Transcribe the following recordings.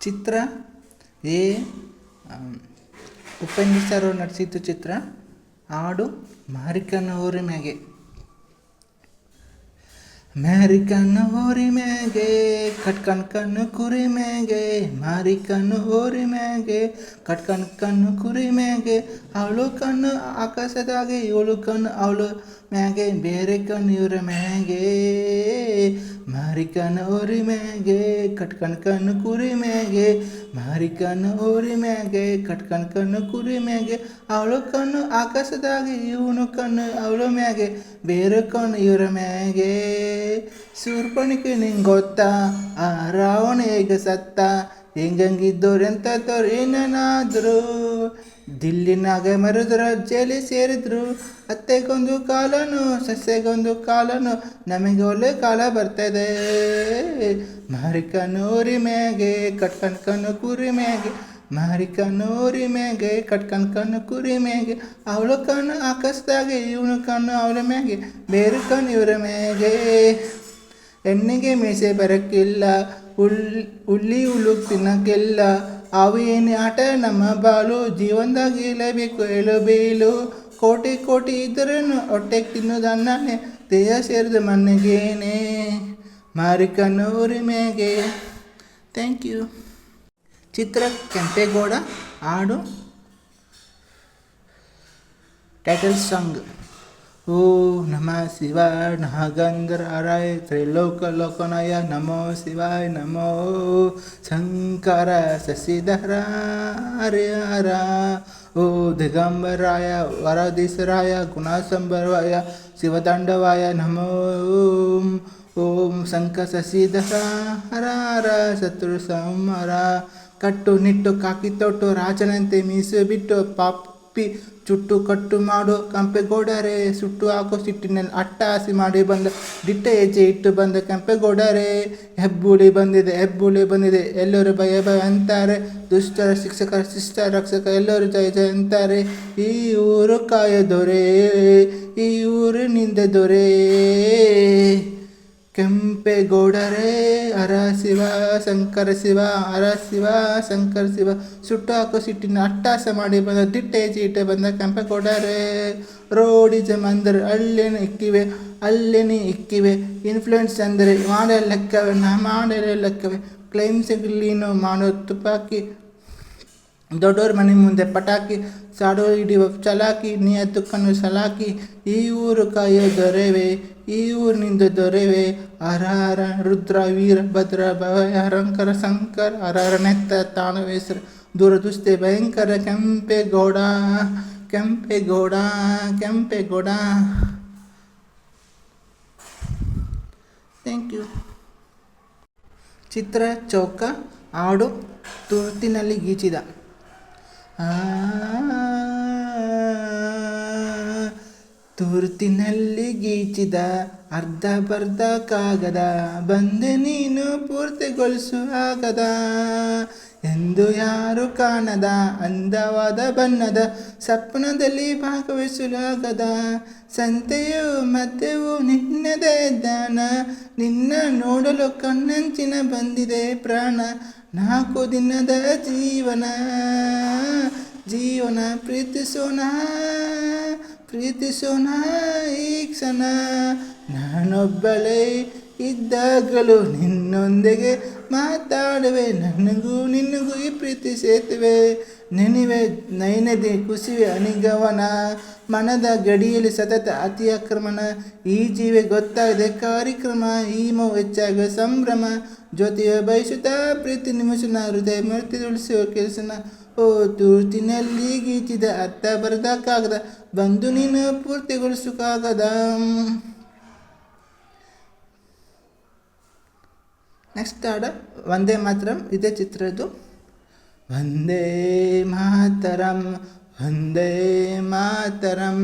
Chitra A Upendra sir ಚಿತ್ರ ಹಾಡು ಮಾರಿಕನವರಿ ಮ್ಯಾಗೆ. ಮ್ಯಾರಿಕನ್ನ ಹೋರಿ ಮ್ಯಾಗೆ ಕಟ್ಕನ್ ಕಣ್ಣು ಕುರಿ ಮ್ಯಾಗೆ ಮಾರಿಕನ್ ಹೋರಿ ಮ್ಯಾಗೆ ಕಟ್ಕನ್ ಕಣ್ಣು ಕುರಿ ಮ್ಯಾಗೆ, ಅವಳು ಕಣ್ಣು ಆಕಾಶದಾಗೆ, ಇವಳು ಕಣ್ಣು, ಅವಳು ಮ್ಯಾಗೆ ಬೇರೆ ಕಣ್ಣಿವ್ರ ಮ್ಯಾಗೆ ಮಾರಿಕನ್ ಊರಿ ಮ್ಯಾಗೆ ಕಟ್ಕಣ್ ಕಣ್ಣು ಕುರಿ ಮ್ಯಾಗೆ ಮಾರಿಕನ್ ಊರಿ ಮ್ಯಾಗೆ ಕಟ್ಕಣ್ ಕಣ್ಣು ಕುರಿ ಮ್ಯಾಗೆ, ಅವಳು ಕಣ್ಣು ಆಕಾಶದಾಗೆ, ಇವನು ಕಣ್ಣು ಅವಳು ಮ್ಯಾಗೆ, ಬೇರೆ ಕಣ್ಣು ಇವರ ಮ್ಯಾಗೆ. ಸೂರ್ಪಣಿಕೆ ನಿಂಗೆ ಗೊತ್ತಾ, ಆ ರಾವಣ ಹೇಗೆ ಸತ್ತ ಹೆಂಗಂಗಿದ್ದವ್ರು ಎಂಥವ್ರು ದಿಲ್ಲಿನಾಗ ಮರಿದ್ರ ರಾಜ್ಯಲಿ ಸೇರಿದ್ರು. ಅತ್ತೆಗೊಂದು ಕಾಲನು, ಸಸ್ಯಗೊಂದು ಕಾಲನು, ನಮಗೆ ಒಳ್ಳೆ ಕಾಲ ಬರ್ತದೆ. ಮಾರಿಕನೂರಿ ಕಟ್ಕಣ್ಕನು ಕಣ್ಣು ಕುರಿ ಮ್ಯಾಗೆ ಮಾರಿಕನೂರಿ ಮ್ಯಾಗೆ ಕಟ್ಕಂಡ್ ಕುರಿ ಮ್ಯಾಗೆ ಅವಳು ಕಣ್ಣು ಆಕಾಶದಾಗೆ, ಇವನು ಕಣ್ಣು ಅವಳ ಮ್ಯಾಗೆ. ಬೇರೆ ಕಣ್ಣು ಇವರ ಮ್ಯಾಗೆ. ಹೆಣ್ಣಿಗೆ ಮೀಸೆ ಬರಕ್ಕಿಲ್ಲ ಉಳ್ಳಿ ಉಳ್ಳಿ ಉಳುಕ್ ತಿನ್ನಕ್ಕಿಲ್ಲ. ಅವು ಏನು ಆಟ ನಮ್ಮ ಬಾಳು ಜೀವನದಾಗ ಇಲ್ಲಬೇಕು ಏಳು ಬೀಳು. ಕೋಟಿ ಕೋಟಿ ಇದ್ರೂ ಹೊಟ್ಟೆಗೆ ತಿನ್ನೋದನ್ನೇ ದೇಹ ಸೇರಿದ ಮನೆಗೇನೆ ಮಾರಿಕನೂರಿ ಮೇಗೆ. ಥ್ಯಾಂಕ್ ಯು ಚಿತ್ರ ಕೆಂಪೇಗೌಡ ಹಾಡು. ಟೈಟಲ್ ಸಾಂಗ್ ಓ ನಮ ಶಿವಾಯ ನಾಗಂಧರಾಯ ತ್ರಿಲೋಕ ಲೋಕನಾಯ ನಮೋ ಶಿವಾಯ ನಮೋ ಶಂಕರ ಶಶಿಧರ ಹರಿ ಹರ ಓ ದಿಗಂಬರಾಯ ವರದೀಸರಾಯ ಗುಣಸಂಭರವಾಯ ಶಿವತಾಂಡವಾಯ ನಮೋ ಓಂ ಓಂ ಶಂಕ ಶಶಿಧರ ಹರ ಹರ ಶತ್ರು ಸಂಹರ ಕಟ್ಟು ನಿಟ್ಟು ಕಾಕಿ ತೊಟ್ಟು ರಾಜನಂತೆ ಮೀಸು ಬಿಟ್ಟು ಪಾಪಿ ಚುಟ್ಟು ಕಟ್ಟು ಮಾಡು ಕೆಂಪೇಗೌಡರೆ, ಸುಟ್ಟು ಹಾಕೋ ಸಿಟ್ಟಿನಲ್ಲಿ ಅಟ್ಟಹಾಸಿ ಮಾಡಿ ಬಂದ ದಿಟ್ಟ ಹೆಜ್ಜೆ ಇಟ್ಟು ಬಂದ ಕೆಂಪೇಗೌಡರೆ, ಹೆಬ್ಬುಳಿ ಬಂದಿದೆ ಹೆಬ್ಬುಳಿ ಬಂದಿದೆ, ಎಲ್ಲರೂ ಭಯ ಭಯ ಅಂತಾರೆ. ದುಷ್ಟರ ಶಿಕ್ಷಕರ ಶಿಷ್ಟ ರಕ್ಷಕ, ಎಲ್ಲರೂ ಜಯ ಜಯ ಅಂತಾರೆ. ಈ ಊರು ಕಾಯ ದೊರೆ ಈ ಊರಿನಿಂದ ದೊರೆ. ಕೆಂಪೇಗೌಡರೇ ಅರ ಶಿವ, ಶಂಕರ ಶಿವ, ಅರ ಶಿವ, ಶಂಕರ ಶಿವ. ಸುಟ್ಟು ಹಾಕೋ ಸಿಟ್ಟಿನ ಅಟ್ಟಾಸ ಮಾಡಿ ಬಂದ ದಿಟ್ಟೆ ಚೀಟೆ ಬಂದ ರೋಡಿ ಜಮಾ ಅಂದರೆ ಅಲ್ಲೇನು ಇಕ್ಕಿವೆ, ಅಲ್ಲೇನೆ ಇಕ್ಕಿವೆ. ಇನ್ಫ್ಲುಯೆನ್ಸ್ ಅಂದರೆ ಮಾಡೋ ಲೆಕ್ಕವೇ ನಾ ಮಾಡೋ ಲೆಕ್ಕವೇ ಕ್ಲೈಮ್ಸ್ಗಳೇನು ಮಾಡೋ ತುಪಾಕಿ ದೊಡ್ಡವ್ರ ಮನೆ ಮುಂದೆ ಪಟಾಕಿ ಸಾಡು ಹಿಡಿಯುವ ಚಲಾಕಿ ನಿಯತ್ತು ಕಣ್ಣು ಸಲಾಕಿ, ಈ ಊರು ಕಾಯೋ ದೊರೆವೆ, ಈ ಊರಿನಿಂದ ದೊರೆವೆ ಹರ ಹರ ರುದ್ರ, ವೀರ, ಭದ್ರ ಭಯ ಹರಂಕರ ಶಂಕರ ಹರ ಹರ ನೆತ್ತ ತಾಣವೇಶ್ವರ ದೂರ ದುಸ್ತೆ ಭಯಂಕರ ಕೆಂಪೇಗೌಡ ಕೆಂಪೇಗೌಡ ಕೆಂಪೇಗೌಡ ಥ್ಯಾಂಕ್ ಯು ಚಿತ್ರ, ಚೌಕ ಹಾಡು ತುರ್ತಿನಲ್ಲಿ ಗೀಚಿದ. ತುರ್ತಿನಲ್ಲಿ ಗೀಚಿದ ಅರ್ಧ ಬರ್ಧ ಕಾಗದ ಬಂದೆ ನೀನು ಪೂರ್ತಿಗೊಳಿಸು ಆಗದ. ಎಂದು ಯಾರು ಕಾಣದ? ಅಂದವಾದ ಬಣ್ಣದ ಸಪ್ನದಲ್ಲಿ ಭಾಗವಹಿಸಲಾಗದ. ಸಂತೆಯು ಮತ್ತೆವು ನಿನ್ನದೇ ದಾನ ನಿನ್ನ ನೋಡಲು ಕಣ್ಣಂಚಿನ ಬಂದಿದೆ ಪ್ರಾಣ. ನಾಲ್ಕು ದಿನದ ಜೀವನ ಜೀವನ ಪ್ರೀತಿಸೋಣ ಪ್ರೀತಿಸೋಣ ಈ ಕ್ಷಣ. ನಾನೊಬ್ಬಳೇ ಇದ್ದಾಗಲೂ ನಿನ್ನೊಂದಿಗೆ ಮಾತಾಡುವೆ, ನನಗೂ ನಿನಗೂ ಈ ಪ್ರೀತಿ ಸೇತುವೆ. ನೆನೆವೆ, ನೈನದೆ ಕುಸಿವೆ ಅನಿಗವನ ಮನದ ಗಡಿಯಲ್ಲಿ ಸತತ ಅತಿ ಆಕ್ರಮಣ ಈ ಜೀವೆ ಗೊತ್ತಾಗದೆ ಕಾರ್ಯಕ್ರಮ, ಈ ಮೋ ಹೆಚ್ಚಾಗುವ ಸಂಭ್ರಮ. ಜೊತೆಯ ಬಯಸುತ್ತಾ ಪ್ರೀತಿ ನಿಮಿಷನ ಹೃದಯ ಮರ್ತಿ ಉಳಿಸುವ ಕೆಲಸನ ಓ ತುರ್ತಿನಲ್ಲಿ ಗೀಚಿದ ಅರ್ಥ ಬರದಕ್ಕಾಗದ ಬಂದು ನೀನು ಪೂರ್ತಿಗೊಳಿಸೋಕ್ಕಾಗದ ನೆಕ್ಸ್ಟ್ ಹಾಡ, ವಂದೇ ಮಾತರಂ ಇದೇ ಚಿತ್ರದ್ದು. ವಂದೇ ಮಾತರಂ ವಂದೇ ಮಾತರಂ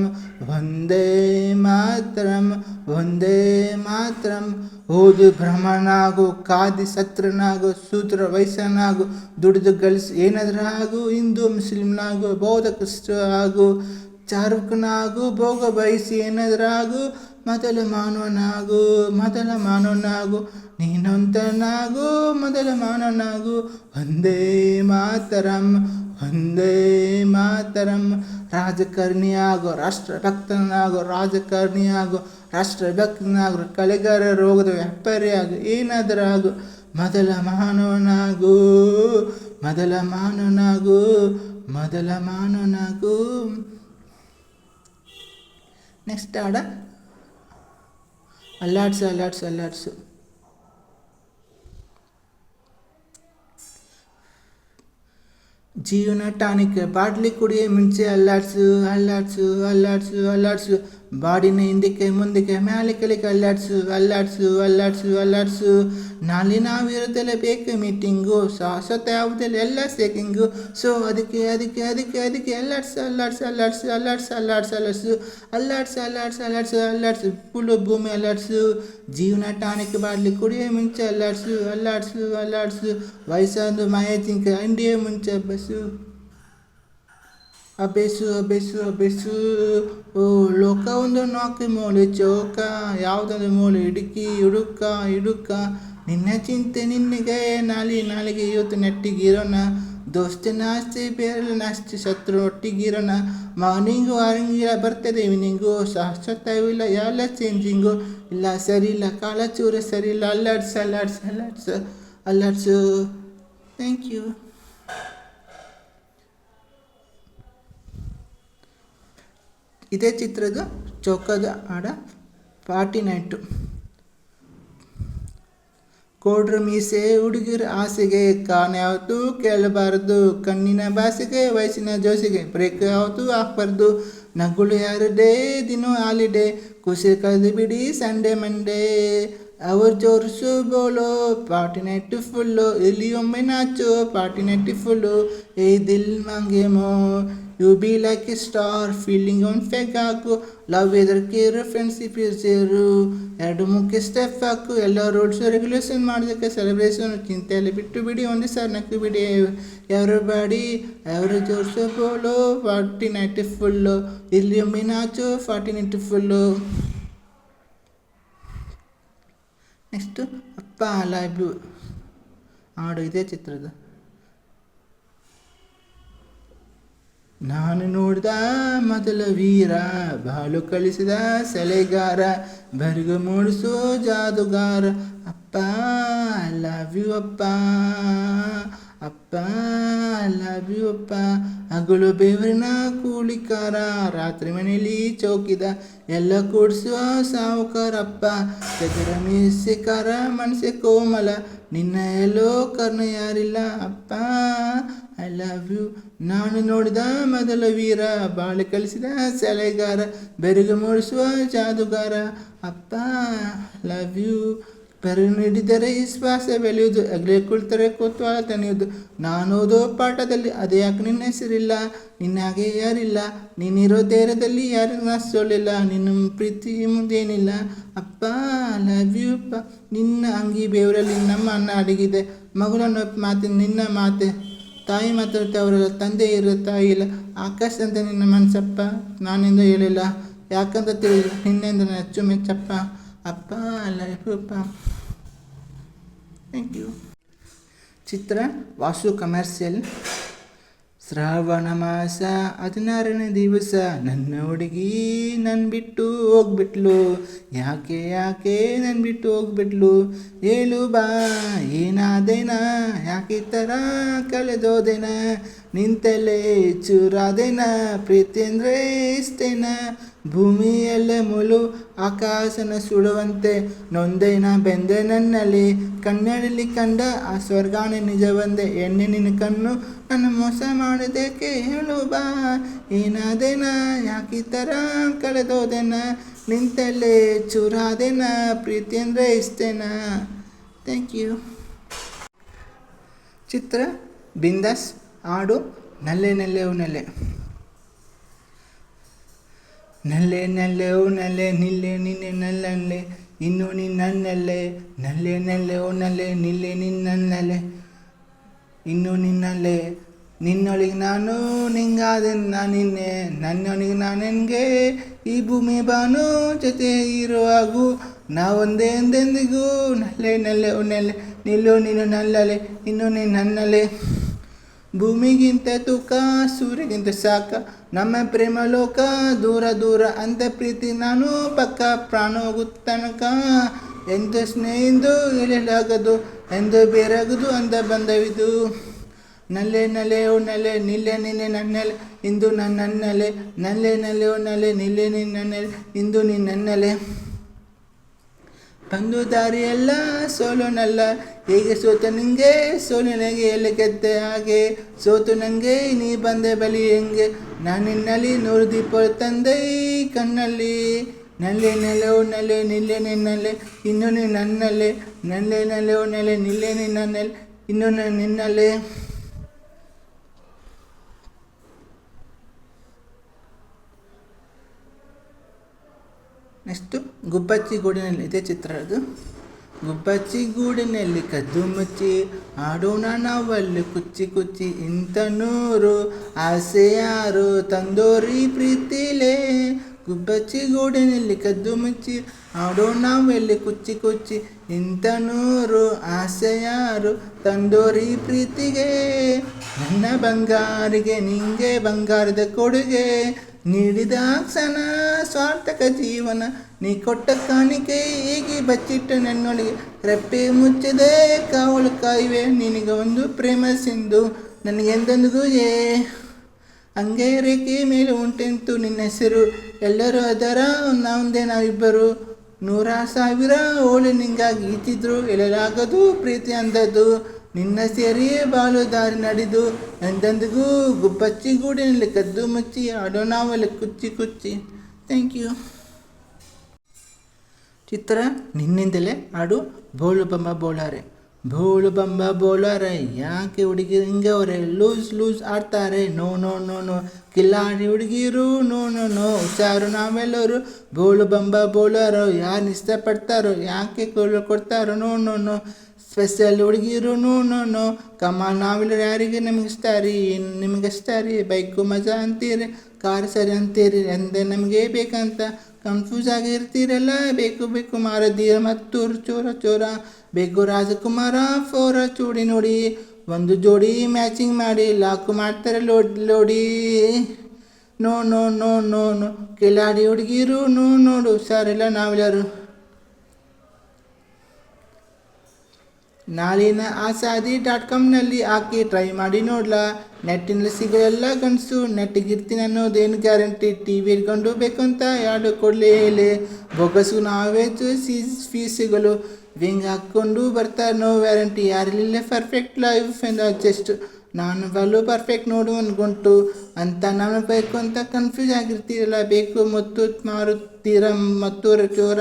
ವಂದೇ ಮಾತರಂ ವಂದೇ ಮಾತರಂ ಓದು ಭ್ರಮನಾಗು ಕಾದಿ ಸತ್ರನಾಗು, ಸೂತ್ರ ವಯಸ್ಸನಾಗು, ದುಡಿದು ಗಳಿಸಿ ಏನಾದರೂ ಆಗು ಹಿಂದೂ, ಮುಸ್ಲಿಮ್ನಾಗು, ಬೌದ್ಧ, ಕ್ರಿಸ್ತ ಆಗು, ಚಾರುಕನಾಗು, ಭೋಗ ಬಯಸಿ ಏನಾದರೂ ಆಗು ಮೊದಲ ಮಾನವನಾಗು ಮೊದಲ ಮಾನವನಾಗು, ನೀನೊಂತನಾಗು, ಮೊದಲ ಮಾನವನಾಗು, ಒಂದೇ ಮಾತರಂ ಒಂದೇ ಮಾತರಂ, ರಾಜಕಾರಣಿಯಾಗೋ, ರಾಷ್ಟ್ರಭಕ್ತನಾಗೋ, ರಾಜಕಾರಣಿಯಾಗೋ ರಾಷ್ಟ್ರಭಕ್ತನಾಗೋ ಕಲೆಗಾರ ರೋಗದ ವ್ಯಾಪಾರಿಯಾಗು, ಏನಾದರಾಗು, ಮೊದಲ ಮಾನವನಾಗು ಮೊದಲ ಮಾನವನಾಗು ಮೊದಲ ಮಾನವನಾಗು. ನೆಕ್ಸ್ಟ್ ಆಡ ಅಲ್ಲಾಡ್ಸು ಅಲ್ಲಾಡ್ಸು ಅಲ್ಲಾಡ್ಸು. ಜೀವನ ಟಾನಿಕ್, ಬಾಟ್ಲಿ ಕುಡಿಯೋ ಮುಂಚೆ ಅಲ್ಲಾಡ್ಸು ಅಲ್ಲಾಡ್ಸು ಅಲ್ಲಾಡ್ಸು ಅಲ್ಲಾಡ್ಸು. బాడీని ఇందుకే ముందుకే మేలికలికి వెళ్ళాడ్సు వెళ్ళాడ్సు వెళ్ళాడ్సు వెళ్ళాడ్సు నాలినా విరుదల బేక్ మీటింగు శ్వాస తేవతలు వెళ్ళా సెకింగు సో అదికి అదికి అదికి అదికి వెళ్ళాడ్సు అల్లాడ్స్ అల్లాడ్స్ అల్లాడ్స్ అల్లాడ్స్ వెళ్ళాడ్సు అల్లాడ్స్ అల్లాడ్స్ అల్లాడ్స్ అల్లాడ్స్ ఇప్పుడు భూమి అల్లాడ్స్ జీవన టానిక్ బాడీ కుడి మించి అల్లాడ్స్ అల్లాడ్స్ వెళ్ళాడ్సు వయసు మహేజ్ ఇంకా ఇండియా ముంచే బస్సు ಅಬೆಸು ಅಭ್ಯಸು ಅಭ್ಯಸು. ಓ, ಲೋಕ ಒಂದು ನಾಲ್ಕು ಮೂಲೆ ಚೌಕ, ಯಾವುದೊಂದು ಮೂಲೆ ಹಿಡುಕಿ ಹುಡುಕ ಇಡುಕ. ನಿನ್ನ ಚಿಂತೆ ನಿನ್ನೆಗೆ, ನಾಲಿ ನಾಳೆಗೆ ಇವತ್ತು ನೆಟ್ಟಿಗಿರೋಣ. ದೋಸ್ತಿ ನಾಸ್ತಿ ಬೇರೆ ನಾಸ್ತಿ, ಶತ್ರು ಒಟ್ಟಿಗಿರೋಣ. ಮಾರ್ನಿಂಗು ಆರಂಗಿಲ್ಲ ಬರ್ತದೆ ಈವ್ನಿಂಗು ಶಾಶ್ವತವಿಲ್ಲ ಎಲ್ಲ ಚೇಂಜಿಂಗು ಇಲ್ಲ ಸರಿ ಇಲ್ಲ ಕಾಲ ಚೂರು ಸರಿ ಇಲ್ಲ ಅಲ್ಲಾಡ್ಸು ಅಲ್ಲಾಡ್ಸು ಅಲ್ಲಾಡ್ಸು ಅಲ್ಲಾಡ್ಸು ಥ್ಯಾಂಕ್ ಯು ಇದೇ ಚಿತ್ರದ ಚೌಕದ ಆಡ ಪಾರ್ಟಿ ನೈಟು ಕೋಡ್ರ ಮೀಸೆ ಹುಡುಗಿರ ಆಸೆಗೆ ಕಾನ್ ಯಾವತ್ತೂ ಕೇಳಬಾರದು. ಕಣ್ಣಿನ ಬಾಸಿಗೆ, ವಯಸ್ಸಿನ ಜೋಸಿಗೆ, ಬ್ರೇಕ್ ಯಾವತ್ತು ಹಾಕ್ಬಾರ್ದು. ನಗುಳು ಯಾರು ಡೇ ದಿನ ಹಾಲಿಡೇ ಖುಷಿ ಕಳೆದು ಬಿಡಿ, ಸಂಡೇ, ಮಂಡೇ. ಅವ್ರ ಜೋರಿಸು ಬೋಲೋ ಪಾರ್ಟಿ ನೈಟ್ ಫುಲ್ಲು ಇಲ್ಲಿ ಒಮ್ಮೆ ನಾಚು ಪಾರ್ಟಿ ನೈಟ್ ಫುಲ್ಲು, ಏ ದಿಲ್ ಮಂಗೇಮೋ You be like a star, feeling on ಫೆಗಾಕು ಲವ್ ಇದಕ್ಕೆ ಇರು ಫ್ರೆಂಡ್ಶಿಪ್ ಇರು ಸೇರು ಎರಡು ಮುಖ್ಯ ಸ್ಟೆಫ್ ಹಾಕು. ಎಲ್ಲ ರೂಲ್ಸ್ ರೆಗ್ಯುಲೇಷನ್ ಮಾಡೋದಕ್ಕೆ ಸೆಲೆಬ್ರೇಷನ್ ಚಿಂತೆಯಲ್ಲಿ ಬಿಟ್ಟು ಬಿಡಿ ಒಂದೇ ಸಾರಿ ನಕ್ಕು ಬಿಡಿ. ಎವ್ರ ಬಾಡಿ ಎವ್ರ ಜೋರ್ಸು ಬೋಲು ಫಾರ್ಟಿ ನೈಂಟಿ ಫುಲ್ಲು ಇಲ್ಲಿ ಒಮ್ಮೆ ನಾಚು ಫಾರ್ಟಿ ನೈಂಟಿ ಫುಲ್ಲು ನೆಕ್ಸ್ಟು ಅಪ್ಪ ಲವ್ ಯು ಹಾಡು ಇದೇ ಚಿತ್ರದ. ನಾನು ನೋಡಿದ ಮೊದಲ ವೀರ, ಬಾಳು ಕಳಿಸಿದ ಸೆಲೆಗಾರ ಬರಿಗು ಮೂಡಿಸೋ ಜಾದುಗಾರ. ಅಪ್ಪ ಲವ್ ಯು ಅಪ್ಪ. ಅಪ್ಪ ಲವ್ ಯು ಅಪ್ಪ. ಹಗಲು ಬೆವರಿನ ಕೂಲಿಕಾರ, ರಾತ್ರಿ ಮನೆಯಲ್ಲಿ ಚೌಕಿದ, ಎಲ್ಲ ಕೂಡಿಸುವ ಸಾವುಕಾರಪ್ಪ ಚದರ ಮೀಸಿಕಾರ, ಮನಸ್ಸೆ ಕೋಮಲ. ನಿನ್ನ ಎಲ್ಲೋ ಕರ್ಣ ಯಾರಿಲ್ಲ. ಅಪ್ಪ ಐ ಲವ್ ಯು ನಾನು ನೋಡಿದ ಮೊದಲ ವೀರ, ಬಾಳೆ ಕಲಿಸಿದ ಸೆಲೆಗಾರ ಬೆರಗು ಮೂಡಿಸುವ ಜಾದುಗಾರ. ಅಪ್ಪ ಲವ್ ಯು ಬೆರಗು ನೀಡಿದರೆ ಈ ಶ್ವಾಸ ಬೆಳೆಯುವುದು ಅಗಲೇ ಕುಳಿತರೆ ಕೂತ್ವಾಳ ತನೆಯುವುದು ನಾನೋದೋ ಪಾಠದಲ್ಲಿ ಅದೇ ಯಾಕೆ ನಿನ್ನ ಹೆಸರಿಲ್ಲ? ನಿನ್ನ ಹಾಗೆ ಯಾರಿಲ್ಲ? ನೀನಿರೋ ಧೈರ್ಯದಲ್ಲಿ ಯಾರು ಸೋಲಿಲ್ಲ. ನಿನ್ನ ಪ್ರೀತಿ ಮುಂದೇನಿಲ್ಲ. ಅಪ್ಪ ಲವ್ ಯು ಅಪ್ಪ. ನಿನ್ನ ಅಂಗಿ ಬೇವರಲ್ಲಿ ನಮ್ಮ ಅನ್ನ ಅಡಗಿದೆ. ಮಗಳನ್ನು ಮಾತಿನ ನಿನ್ನ ಮಾತೆ. ತಾಯಿ ಮಾತಾಡುತ್ತೆ ಅವರೆಲ್ಲ ತಂದೆ ಇರೋ ತಾಯಿ ಇಲ್ಲ. ಆಕಾಶ ಅಂತ ನಿನ್ನ ಮನಸ್ಸಪ್ಪ. ನಾನಿಂದ ಹೇಳಿಲ್ಲ. ಯಾಕಂತ ತಿಳಿದು ನಿನ್ನೆಂದ ನನ್ನ ಅಚ್ಚುಮೆಚ್ಚಪ್ಪ ಅಪ್ಪ ಲೈಫ್ ಅಪ್ಪ. ಥ್ಯಾಂಕ್ ಯು ಚಿತ್ರ ವಾಸು ಕಮರ್ಷಿಯಲ್ ಶ್ರಾವಣ ಮಾಸ ಹದಿನಾರನೇ ದಿವಸ. ನನ್ನ ಹುಡುಗಿ ನನ್ನ ಬಿಟ್ಟು ಹೋಗ್ಬಿಟ್ಲು. ಯಾಕೆ ಯಾಕೆ ನನ್ನ ಬಿಟ್ಟು ಹೋಗ್ಬಿಟ್ಲು? ಹೇಳು ಬಾ. ಏನಾದೇನಾ? ಯಾಕೆ ಥರ ಕಳೆದೋದೇನ? ನಿಂತಲೇ ಚೂರಾದೇನಾ? ಪ್ರೀತಿ ಅಂದರೆ ಇಷ್ಟೇನ? ಭೂಮಿಯಲ್ಲೇ ಮುಲು ಆಕಾಶನ ಸುಡುವಂತೆ ನೊಂದೈನ ಬೆಂದೆ ನನ್ನಲ್ಲಿ ಕಣ್ಣಲ್ಲಿ ಕಂಡ ಆ ಸ್ವರ್ಗಾನೆ ನಿಜವಂದೆ, ಎಣ್ಣೆ ನಿನ್ನ ಕಣ್ಣು ನನ್ನ ಮೋಸ ಮಾಡದೇಕೆ ಹೇಳು ಬಾ. ಏನಾದೇನ ಯಾಕೆ ಥರ ಕಳೆದೋದೇನ, ನಿಂತಲ್ಲೇ ಚೂರಾದೇನ ಪ್ರೀತಿ ಅಂದರೆ ಇಷ್ಟೇನಾ ಥ್ಯಾಂಕ್ ಯು ಚಿತ್ರ, ಬಿಂದಾಸ್, ಹಾಡು, ನಲ್ಲೆ ನಲ್ಲೆವು ನಲ್ಲೆ ನಲ್ಲೆ, ಓ ನಲ್ಲೆ, ನಿಲ್ಲೆ ನಿನ್ನೆ ನಲ್ಲೆ ಇನ್ನು ನಿನ್ನಲ್ಲೇ, ನಲ್ಲೆ ನಲ್ಲೆವು ನಲ್ಲೆ, ನಿಲ್ಲೆ ನಿನ್ನಲ್ಲೆ, ಇನ್ನು ನಿನ್ನಲ್ಲೇ, ನಿನ್ನೊಳಗೆ ನಾನು ನಿಂಗಾದೆ ನಾನು ನಿನ್ನೆ, ನನ್ನೊಳಗೆ ನಾನು ನಿನಗೆ ಈ ಭೂಮಿ ಬಾನು ಜೊತೆ ಇರುವಾಗೂ ನಾವೊಂದೇ ಎಂದೆಂದಿಗೂ, ನಲ್ಲೆ ನಲ್ಲೆ ಉನ್ನೆಲ್ಲೆ ನಿಲ್ಲು ನೀನು ನಲ್ಲಲೆ ಇನ್ನು ನೀನು ನನ್ನಲೆ ಭೂಮಿಗಿಂತ ತೂಕ, ಸೂರ್ಯಗಿಂತ ಸಾಕ. ನಮ್ಮ ಪ್ರೇಮ ಲೋಕ, ದೂರ ದೂರ ಅಂತ ಪ್ರೀತಿ ನಾನು ಪಕ್ಕ ಪ್ರಾಣ ಹೋಗುತ್ತನಕ ಎಂದು ಸ್ನೇಹಿಂದು ಇಳಿಲಾಗದು ಎಂದು ಬೇರಾಗದು ಅಂದ ಬಂದವಿದು ನಲ್ಲೆ ನಲೆ ಓ ನಲೆ ನಿಲ್ಲೆ ನಿನ್ನೆ ನನ್ನಲೆ, ಇಂದು ನಾನು ನನ್ನಲೆ ನಲ್ಲೆ ನಲೆ ಓ ನಲೆ ನಿಲ್ಲೆ ನಿನ್ನಲೆ, ಇಂದು ನಿನ್ನಲೆ ಬಂದು ದಾರಿಯೆಲ್ಲ ಸೋಲು ನಲ್ಲ ಹೇಗೆ ಸೋತು ನಿಂಗೆ ಸೋಲು ನನಗೆ ಎಲ್ಲಿ ಗೆದ್ದೆ ಹಾಗೆ. ಸೋತು ನನಗೆ ನೀ ಬಂದೆ ಬಲಿ ಹೆಂಗೆ. ನಾನು ನಿನ್ನಲ್ಲಿ ನೂರು ದೀಪ ತಂದೆ ಕಣ್ಣಲ್ಲಿ. ನಲ್ಲೆ ನೆಲೆ ಓ ನಲೆ ನಿಲ್ಲೆ ನಿನ್ನಲೆ ಇನ್ನು ನೀ ನನ್ನಲೆ ನಲ್ಲೆ ನಲೆ ನಲೆ ನಿಲ್ಲೆ ನಿನ್ನಲೆ ಇನ್ನು ನಾನು ನಿನ್ನಲೆ ನೆಕ್ಸ್ಟು ಗುಬ್ಬಚ್ಚಿ ಗೂಡಿನಲ್ಲಿ ಇದೆ ಚಿತ್ರ ಅದು. ಗುಬ್ಬಚ್ಚಿ ಗೂಡಿನಲ್ಲಿ ಕದ್ದು ಮುಚ್ಚಿ, ಆಡೋಣ ನಾವಲ್ಲಿ ಕುಚ್ಚಿ ಕುಚ್ಚಿ ಇಂಥ ನೂರು ಆಸೆ ಯಾರು ತಂದೋರಿ ಪ್ರೀತಿಲೇ. ಗುಬ್ಬಚ್ಚಿ ಗೂಡಿನಲ್ಲಿ ಕದ್ದು ಮುಚ್ಚಿ, ಆಡೋಣ ನಾವೆಲ್ಲಿ ಕುಚ್ಚಿ ಕುಚ್ಚಿ ಇಂಥ ನೂರು ಆಸೆ ಯಾರು ತಂದೋರಿ ಪ್ರೀತಿಗೆ. ನನ್ನ ಬಂಗಾರಿಗೆ ನಿಂಗೆ ಬಂಗಾರದ ಕೊಡುಗೆ ನೀಡಿದ ಕ್ಷಣ ಸ್ವಾರ್ಥಕ ಜೀವನ, ನೀ ಕೊಟ್ಟ ಕಾಣಿಕೆ ಹೀಗೆ ಬಚ್ಚಿಟ್ಟ ನನ್ನೊಳಗೆ ರೆಪ್ಪೆ ಮುಚ್ಚದೆ, ಕಾವಲು ಕಾಯುವೆ, ನಿನಗೆ ಒಂದು ಪ್ರೇಮ ಸಿಂಧು ನನಗೆಂದೆಂದಿಗೂ ಏ? ಹಂಗೆ ರೇಖೆ ಮೇಲೆ ಉಂಟೆಂತು ನಿನ್ನ ಹೆಸರು. ಎಲ್ಲರೂ ಅದರ ನಾವಂದೇ ನಾವಿಬ್ಬರು. ನೂರ ಸಾವಿರ ಓಳು ನಿಂಗಾಗಿ ಈತಿದ್ರು ಎಳೆಲಾಗದು ಪ್ರೀತಿ ಅಂದದ್ದು. ನಿನ್ನ ಸೇರಿಯೇ ಬಾಲು ದಾರಿ ನಡೆದು, ಎಂದೆಂದಿಗೂ ಗುಬ್ಬಚ್ಚಿ ಗೂಡಿನಲ್ಲಿ ಕದ್ದು ಮುಚ್ಚಿ, ಆಡೋ ನಾವಲ್ಲಿ ಕುಚ್ಚಿ ಕುಚ್ಚಿ. ಥ್ಯಾಂಕ್ ಯು ಚಿತ್ರ, ನಿನ್ನಿಂದಲೇ ಆಡು ಬೋಳು ಬಂಬ ಬೋಳಾರೆ. ಬೋಳು ಬಂಬ ಬೋಳಾರೆ, ಯಾಕೆ ಹುಡುಗಿ ಹಿಂಗವ್ರೆ ಲೂಸ್ ಲೂಸ್ ಆಡ್ತಾರೆ. No no no no. ಕಿಲ್ಲಾಡಿ ಹುಡುಗಿರು, ನೋ ನೋ ನೋ. ಹುಷಾರು ನಾವೆಲ್ಲರು ಬೋಳು ಬಂಬ ಬೋಳಾರೋ. ಯಾರು ಇಷ್ಟಪಡ್ತಾರೋ ಯಾಕೆ ಕೊಡ್ತಾರೋ? No no no. ಸ್ಪೆಷಲ್ ಹುಡುಗಿರು, ನೋ ನೋ ನೋ. ಕಮ್ಮ ನಾವೆಲ್ಲರೂ ಯಾರಿಗೆ ನಮಗೆ ಇಷ್ಟ ರೀ? ನಿಮಗೆ ಇಷ್ಟ ರೀ? ಬೈಕು ಮಜಾ ಅಂತೀರಿ? ಕಾರ್ ಸರಿ ಅಂತೀರಿ? ಎಂದೇ ನಮಗೆ ಬೇಕಂತ. ಕನ್ಫ್ಯೂಸ್ ಆಗಿರ್ತೀರಲ್ಲ ಬೇಕು ಬೇಕು ಮಾರದೀರ ಮತ್ತೂರು ಚೋರ ಚೋರ. ಬೇಕು, ರಾಜಕುಮಾರ, ಫೋರ ಚೂಡಿ ನೋಡಿ. ಒಂದು ಜೋಡಿ ಮ್ಯಾಚಿಂಗ್ ಮಾಡಿ ಲಾಕು ಮಾಡ್ತಾರೆ load, Lohri. No no no no no. Kiladi ಹುಡುಗಿರು, ನೋ, ನೋಡು ಹುಷಾರಿಲ್ಲ ನಾವೆಲ್ಲರೂ ನಾಳಿನ ಆಸಾದಿ ಡಾಟ್ ಕಾಮ್ನಲ್ಲಿ ಹಾಕಿ ಟ್ರೈ ಮಾಡಿ ನೋಡ್ಲಾ. ನೆಟ್ಟಿನಲ್ಲಿ ಸಿಗೋ ಎಲ್ಲ ಗಂಡಸು ನೆಟ್ಟಿಗಿರ್ತೀನಿ ಅನ್ನೋದೇನು ಗ್ಯಾರಂಟಿ ಟಿ ವಿ ಇಟ್ಕೊಂಡು ಬೇಕು ಅಂತ ಯಾರು ಕೊಡಲೇ ಹೇಳಿ. ಬೊಗಸು ನಾವೇ ಸೀಸ್ ಫೀಸುಗಳು ವಿಂಗ್ ಹಾಕ್ಕೊಂಡು ಬರ್ತಾರೆ ನೋ ವ್ಯಾರಂಟಿ ಯಾರಿಲ್ಲ ಪರ್ಫೆಕ್ಟ್ ಲೈಫ್ ಎಂದು ಜಸ್ಟ್ ನಾನು ಬಲು ಪರ್ಫೆಕ್ಟ್ ನೋಡು ಅನ್ಕೊಂಟು. ಅಂತ ನಾನು ಬೇಕು ಅಂತ ಕನ್ಫ್ಯೂಸ್ ಆಗಿರ್ತೀರಲ್ಲ, ಬೇಕು ಮತ್ತು ಮಾರುತ್ತೀರ ಮತ್ತೂರ ಚೋರ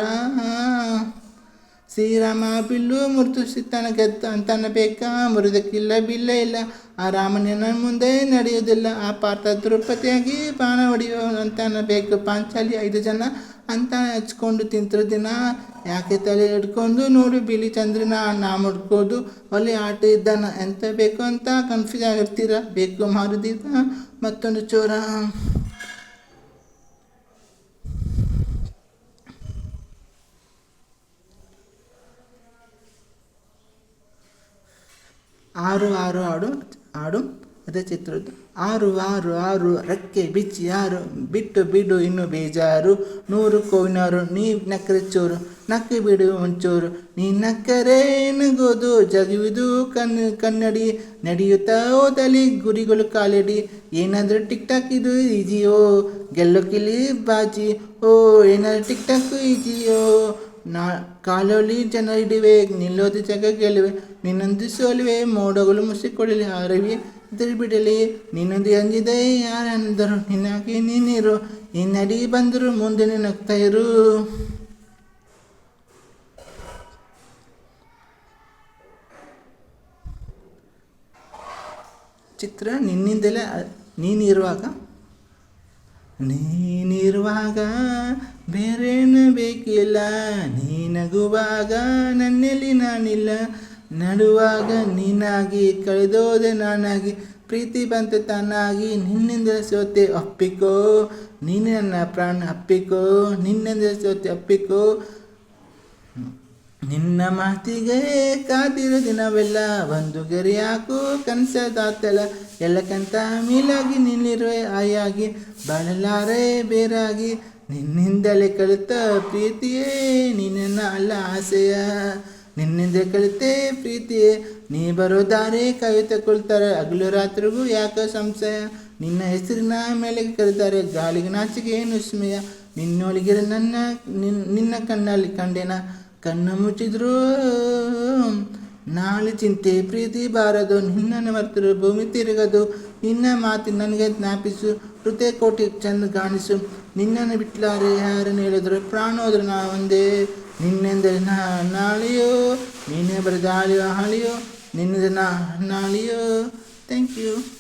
ಶ್ರೀರಾಮ ಬಿಲ್ಲು ಮುರಿದು ಸಿತ್ತನ ಗೆದ್ದ ಅಂತನ ಬೇಕಾ, ಮುರಿದಕ್ಕಿಲ್ಲ ಬಿಲ್ಲ ಇಲ್ಲ. ಆ ರಾಮನ ಮುಂದೆ ನಡೆಯೋದಿಲ್ಲ ಆ ಪಾರ್ಥ ದ್ರೌಪದಿಯಾಗಿ ಬಾಣ ಹೊಡೆಯೋ ಅಂತಾನ ಬೇಕು. ಪಾಂಚಾಲಿ ಐದು ಜನ ಅಂತ ಹಚ್ಕೊಂಡು ತಿಂತಿರೋ ದಿನ. ಯಾಕೆ ತಲೆ ಹಿಡ್ಕೊಂಡು ನೋಡು ಬಿಳಿ ಚಂದ್ರನ, ನಾ ಮುಡ್ಕೋದು ಒಳ್ಳೆ ಆಟ ಇದ್ದಾನ. ಎಂತ ಬೇಕು ಅಂತ ಕನ್ಫ್ಯೂಸ್ ಆಗಿರ್ತೀರ? ಬೇಕು ಮಾರುದಿದ ಮತ್ತೊಂದು ಚೋರ. ಆರು ಆರು, ಆಡು ಆಡು, ಅದೇ ಚಿತ್ರದ್ದು. ಆರು ಆರು ಆರು ರೆಕ್ಕೆ ಬಿಚ್ಚಿ ಆರು, ಬಿಟ್ಟು ಬಿಡು, ಇನ್ನು ಬೇಜಾರು. ನೂರು ಕೋವಿನಾರು, ನೀ ನಕ್ಕರೆ ಚೋರು ನಕ್ಕೆ ಬಿಡು ಒಂಚೂರು. ನೀ ನಕ್ಕರೆ ನಗೋದು ಜಗುವುದು ಕನ್ನ ಕನ್ನಡಿ. ನಡೆಯುತ್ತಾ ಹೋದಲ್ಲಿ ಗುರಿಗಳು ಕಾಲಿಡಿ. ಏನಾದರೂ ಟಿಕ್ ಟಾಕ್ ಇದು ಈಜಿಯೋ. ಗೆಲ್ಲೋಕಿಲಿ ಬಾಜಿ. ಓ, ಏನಾದರೂ ಟಿಕ್ ಟಾಕ್ ಈಜಿಯೋ. ನಾ ಹಿಡಿವೆ ನಿಲ್ಲೋದು ಜಾಗ ಗೆಲುವೆ ನಿನ್ನೊಂದು ಸೋಲುವೆ, ಮೋಡಗಳು ಮುಸಿಕೊಳ್ಳಲಿ ಹಾರವಿ ಬಿಡಲಿ ನಿನ್ನೊಂದು ಅಂಜಿದೆ, ಯಾರಂದರು, ನಿನ್ನಾಗಿ ನೀನಿರು ನಿನ್ನಡಿ ಬಂದರು ಮುಂದೆ ನಗ್ತಾ ಇರು. ಚಿತ್ರ ನಿನ್ನಿಂದಲೇ ನೀನಿರುವಾಗ ನೀನಿರುವಾಗ ಬೇರೇನು ಬೇಕಿಲ್ಲ ನೀ ನಗುವಾಗ ನನ್ನಲ್ಲಿ ನಾನಿಲ್ಲ. ನಡುವಾಗ ನೀನಾಗಿ ಕಳೆದೋದೆ ನಾನಾಗಿ, ಪ್ರೀತಿ ಬಂತು ತಾನಾಗಿ ನಿನ್ನಿಂದ ಸೋತೆ ಅಪ್ಪಿಕೋ ನೀನು ನನ್ನ ಪ್ರಾಣ ಅಪ್ಪಿಕೋ, ನಿನ್ನಿಂದ ಸೋತೆ ಅಪ್ಪಿಕೋ ನಿನ್ನ ಮಾತಿಗೆ ಕಾದಿರೋ ದಿನವೆಲ್ಲ, ಒಂದು ಗರಿ ಹಾಕು ಕನಸದಾತಲ ಎಲ್ಲಕ್ಕಿಂತ ಮೀಲಾಗಿ ನಿಲ್ಲಿರುವೆ ಆಯಾಗಿ, ಬಾಳಲಾರೆ ಬೇರಾಗಿ, ನಿನ್ನಿಂದಲೇ ಕಲಿತ ಪ್ರೀತಿಯೇ ನಿನ್ನ ಅಲ್ಲ ಆಸೆಯ. ನಿನ್ನಿಂದ ಕಲಿತೆ ಪ್ರೀತಿಯೇ, ನೀ ಬರೋ ದಾರಿ ಕಾಯುತ್ತಕೊಳ್ತಾರೆ ಹಗಲು ರಾತ್ರಿಗೂ ಯಾಕೋ ಸಂಶಯ. ನಿನ್ನ ಹೆಸರಿನ ಮೇಲೆ ಕರೀತಾರೆ, ಗಾಳಿಗೆ ನಾಚಿಗೆ ಏನು ವಿಸ್ಮಯ. ನಿನ್ನೊಳಗಿರ ನನ್ನ ನಿನ್- ನಿನ್ನ ಕಣ್ಣಲ್ಲಿ ಕಂಡೇನ, ಕಣ್ಣು ಮುಚ್ಚಿದ್ರು ನಾಳೆ ಚಿಂತೆ, ಪ್ರೀತಿ ಬಾರದು, ನಿನ್ನನ್ನು ಬರ್ತಿರು ಭೂಮಿ ತಿರುಗದು, ನಿನ್ನ ಮಾತು ನನಗೆ ಜ್ಞಾಪಿಸು, ಹೃದಯ ಕೋಟಿ ಚಂದ ಕಾಣಿಸು, ನಿನ್ನನ್ನು ಬಿಟ್ಲಾರೆ ಯಾರನ್ನು ಹೇಳಿದ್ರು? ಪ್ರಾಣ ಹೋದ್ರು ನಾ ಒಂದೇ, ನಿನ್ನೆಂದರೆ ನಾ ನಾಳೆಯೋ, ನೀನೇ ಬರೆದ ಹಾಳಿಯೋ ಹಾಳಿಯೋ ನಿನ್ನದ ನಾ ನಾಳೆಯೋ. Thank you